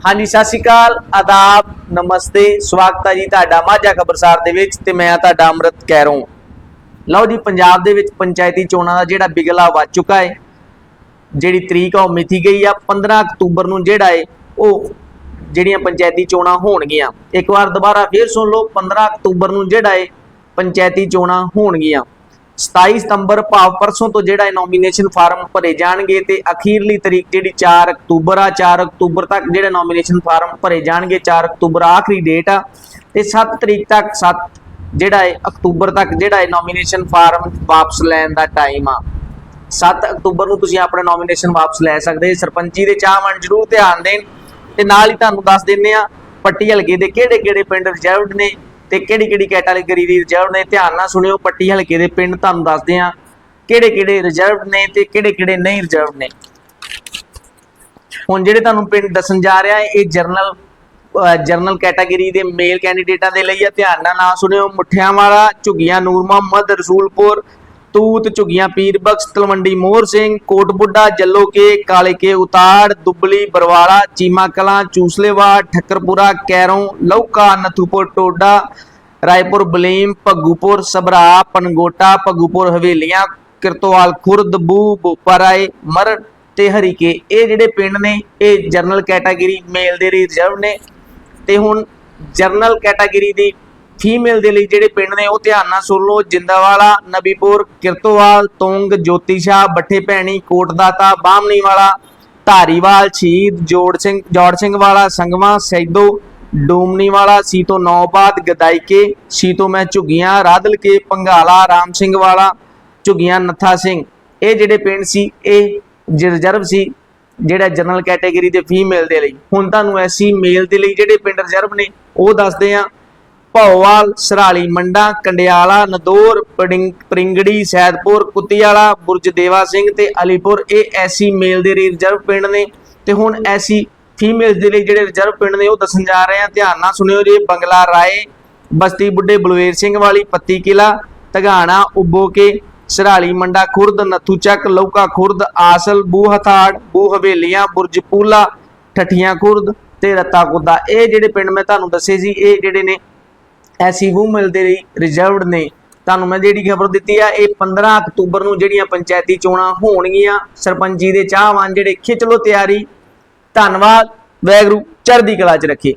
ਹਾਂਜੀ, ਸਤਿ ਸ਼੍ਰੀ ਅਕਾਲ, ਆਦਾਬ, ਨਮਸਤੇ, ਸਵਾਗਤ ਹੈ ਜੀ ਤੁਹਾਡਾ ਮਾਝਾ ਖਬਰਸਾਰ ਦੇ ਵਿੱਚ ਤੇ ਮੈਂ ਤੁਹਾਡਾ ਅੰਮ੍ਰਿਤ ਕੈਰੋਂ। ਲਓ ਜੀ, ਪੰਜਾਬ ਦੇ ਵਿੱਚ ਪੰਚਾਇਤੀ ਚੋਣਾਂ ਦਾ ਜਿਹੜਾ ਬਿਗਲਾ ਵੱਜ ਚੁੱਕਾ ਹੈ, ਜਿਹੜੀ ਤਰੀਕ ਆ ਉਹ ਮਿਥੀ ਗਈ ਆ 15 ਅਕਤੂਬਰ ਨੂੰ ਜਿਹੜਾ ਹੈ ਉਹ ਜਿਹੜੀਆਂ ਪੰਚਾਇਤੀ ਚੋਣਾਂ ਹੋਣਗੀਆਂ। ਇੱਕ ਵਾਰ ਦੁਬਾਰਾ ਫੇਰ ਸੁਣ ਲਓ 15 ਅਕਤੂਬਰ ਨੂੰ ਜਿਹੜਾ ਹੈ ਪੰਚਾਇਤੀ ਚੋਣਾਂ ਹੋਣਗੀਆਂ। 27 ਸਤੰਬਰ ਭਾਵ ਪਰਸੋਂ ਤੋਂ ਜਿਹੜਾ ਇਹ ਨੋਮੀਨੇਸ਼ਨ ਫਾਰਮ ਭਰੇ ਜਾਣਗੇ ਤੇ ਅਖੀਰਲੀ ਤਰੀਕ ਜਿਹੜੀ 4 ਅਕਤੂਬਰ ਆ 4 ਅਕਤੂਬਰ ਤੱਕ ਜਿਹੜੇ ਨੋਮੀਨੇਸ਼ਨ ਫਾਰਮ ਭਰੇ ਜਾਣਗੇ 4 ਅਕਤੂਬਰ ਆਖਰੀ ਡੇਟ ਆ, ਤੇ 7 ਤਰੀਕ ਤੱਕ 7 ਜਿਹੜਾ ਹੈ ਅਕਤੂਬਰ ਤੱਕ ਜਿਹੜਾ ਹੈ ਨੋਮੀਨੇਸ਼ਨ ਫਾਰਮ ਵਾਪਸ ਲੈਣ ਦਾ ਟਾਈਮ ਆ। 7 ਅਕਤੂਬਰ ਨੂੰ ਤੁਸੀਂ ਆਪਣਾ ਨੋਮੀਨੇਸ਼ਨ ਵਾਪਸ ਲੈ ਸਕਦੇ, ਸਰਪੰਚੀ ਦੇ ਚਾਹਵਾਨ ਜਰੂਰ ਧਿਆਨ ਦੇਣ, ਤੇ ਨਾਲ ਹੀ ਤੁਹਾਨੂੰ ਦੱਸ ਦਿੰਨੇ ਆ, ਪੱਟੀ ਹਲਕੇ ਦੇ ਕਿਹੜੇ ਕਿਹੜੇ ਪਿੰਡ ਰਿਜ਼ਰਵਡ ਨੇ ਤੇ ਕਿਹੜੀ ਕਿਹੜੀ ਕੈਟਾਗਰੀ ਦੀ ਰਿਜ਼ਰਵ ਨੇ, ਧਿਆਨ ਨਾਲ ਸੁਣਿਓ, ਪੱਟੀ ਹਲਕੇ ਦੇ ਪਿੰਡ ਤੁਹਾਨੂੰ ਦੱਸਦੇ ਆ ਕਿਹੜੇ ਕਿਹੜੇ ਰਿਜ਼ਰਵਡ ਨੇ ਤੇ ਕਿਹੜੇ ਕਿਹੜੇ ਨਹੀਂ ਰਿਜ਼ਰਵਡ ਨੇ। ਹੁਣ ਜਿਹੜੇ ਤੁਹਾਨੂੰ ਪਿੰਡ ਦੱਸਣ ਜਾ ਰਿਹਾ ਇਹ ਜਰਨਲ ਜਰਨਲ ਕੈਟਾਗਰੀ ਦੇ ਮੇਲ ਕੈਂਡੀਡੇਟਾਂ ਦੇ ਲਈ ਆ। ਧਿਆਨ ਨਾਲ ਨਾ ਸੁਣਿਓ ਮੁੱਠਿਆਂ ਵਾਲਾ ਝੁਗੀਆਂ ਨੂਰ ਮੁਹੰਮਦ ਰਸੂਲਪੁਰ, ਤੂਤ, ਝੁਗੀਆਂ, ਪੀਰ ਬਖਸ਼, ਤਲਵੰਡੀ, ਮੋਹਰ ਸਿੰਘ ਕੋਟ ਬੁੱਢਾ ਜੱਲੋ ਕੇ ਉਤਾੜ, ਦੁੱਬਲੀ, ਬਰਵਾਲਾ, ਚੀਮਾ ਕਲਾਂ ਚੂਸਲੇਵਾ ਠੱਕਰਪੁਰਾ, ਕੈਰੋਂ ਲੌਕਾ ਨਥੂਪੁਰ, ਟੋਡਾ ਰਾਏਪੁਰ, ਬਲੀਮ, ਭੱਗੂਪੁਰ, ਸਭਰਾ, ਪਨਗੋਟਾ, ਭੱਗੂਪੁਰ, ਹਵੇਲੀਆਂ, ਕਿਰਤੋਵਾਲ, ਖੁਰਦ, ਬੂ ਬੋਪਰਾਏ ਮਰ ਤੇ ਹਰੀਕੇ। ਇਹ ਜਿਹੜੇ ਪਿੰਡ ਨੇ, ਇਹ ਜਰਨਲ ਕੈਟਾਗਰੀ ਮੇਲ ਦੇ ਲਈ ਰਿਜ਼ਰਵ ਨੇ। ਤੇ ਹੁਣ ਜਰਨਲ ਕੈਟਾਗਰੀ ਦੀ ਫੀਮੇਲ ਦੇ ਲਈ ਜਿਹੜੇ ਪਿੰਡ ਨੇ, ਉਹ ਧਿਆਨ ਨਾਲ ਸੁਣ ਲਓ। ਜਿੰਦਾਵਾਲਾ, ਨਬੀਪੁਰ, ਕਿਰਤੋਵਾਲ, ਤੋਂਗ ਜੋਤੀਸ਼ਾ ਬੱਠੇ ਭੈਣੀ, ਕੋਟਦਾਤਾ ਬਾਹਮਣੀ ਵਾਲਾ ਧਾਰੀਵਾਲ, ਸ਼ਹੀਦ, ਜੋੜ ਸਿੰਘ ਜੋੜ ਸਿੰਘ ਵਾਲਾ, ਸੰਗਵਾ, ਸੈਦੋ ਡੂਮਣੀ ਵਾਲਾ ਸੀਤੋ ਨੌਬਾਦ ਗਦਾਈਕੇ ਸੀਤੋ ਮੈਂ ਝੁਗੀਆਂ ਰਾਦਲ ਕੇ ਪੰਗਾਲਾ ਰਾਮ ਸਿੰਘ ਵਾਲਾ, ਝੁਗੀਆਂ, ਨੱਥਾ ਸਿੰਘ। ਇਹ ਜਿਹੜੇ ਪਿੰਡ ਸੀ, ਇਹ ਰਿਜ਼ਰਵ ਸੀ, ਜਿਹੜਾ ਜਨਰਲ ਕੈਟਾਗਰੀ ਦੇ ਫੀਮੇਲ ਦੇ ਲਈ। ਹੁਣ ਤੁਹਾਨੂੰ ਐਸੀ ਮੇਲ ਦੇ ਲਈ ਜਿਹੜੇ ਪਿੰਡ ਰਿਜ਼ਰਵ ਨੇ, ਉਹ ਦੱਸਦੇ ਆ ਭੌਵਾਲ, ਸਰਾਲੀ ਮੰਡਾ, ਕੰਡਿਆਲਾ, ਨਦੋਰ, ਪੜਿੰਗ, ਪ੍ਰਿੰਗੜੀ, ਸੈਦਪੁਰ ਕੁੱਤੀਵਾਲਾ ਬੁਰਜ ਦੇਵਾ ਸਿੰਘ ਤੇ ਅਲੀਪੁਰ। ਇਹ ਐਸੀ ਮੇਲ ਦੇ ਲਈ ਰਿਜ਼ਰਵ ਪਿੰਡ ਨੇ ਤੇ ਹੁਣ ਐਸੀ ਫੀਮੇਲ ਦੇ ਲਈ ਜਿਹੜੇ ਰਿਜ਼ਰਵ ਪਿੰਡ ਨੇ ਉਹ ਦੱਸਣ ਜਾ ਰਹੇ ਆ, ਧਿਆਨ ਨਾਲ ਸੁਣਿਓ ਜੀ, ਬੰਗਲਾ ਰਾਏ, ਬਸਤੀ ਬੁੱਢੇ ਬਲਵੇਰ ਸਿੰਘ ਵਾਲੀ, ਪੱਤੀ ਕਿਲਾ ਤਗਾਣਾ ਉਬੋ ਸਰਾਲੀ ਮੰਡਾ ਖੁਰਦ, ਨੱਥੂ ਚੱਕ ਲੌਕਾ ਖੁਰਦ, ਆਸਲ ਬੂ ਹਥਾੜ ਬੂ ਹਵੇਲੀਆਂ, ਬੁਰਜ ਪੂਲਾ ਖੁਰਦ ਤੇ ਰੱਤਾ ਕੁੱਦਾ ਇਹ ਜਿਹੜੇ ਪਿੰਡ ਮੈਂ ਤੁਹਾਨੂੰ ਦੱਸੇ ਸੀ ਇਹ ਜਿਹੜੇ ਨੇ ਐਸੀ ਵੂਮਲ ਦੇ ਲਈ ਰਿਜ਼ਰਵਡ ਨੇ। ਤੁਹਾਨੂੰ ਮੈਂ ਜਿਹੜੀ ਖਬਰ ਦਿੱਤੀ ਆ, ਇਹ 15 ਅਕਤੂਬਰ ਨੂੰ ਜਿਹੜੀਆਂ ਪੰਚਾਇਤੀ ਚੋਣਾਂ ਹੋਣਗੀਆਂ, ਸਰਪੰਚੀ ਦੇ ਚਾਹਵਾਨ ਜਿਹੜੇ ਖਿੱਚ ਲੋ ਤਿਆਰੀ ਧੰਨਵਾਦ ਵੈਗਰੂ ਚੜ੍ਹਦੀ ਕਲਾ ਚ ਰੱਖੇ।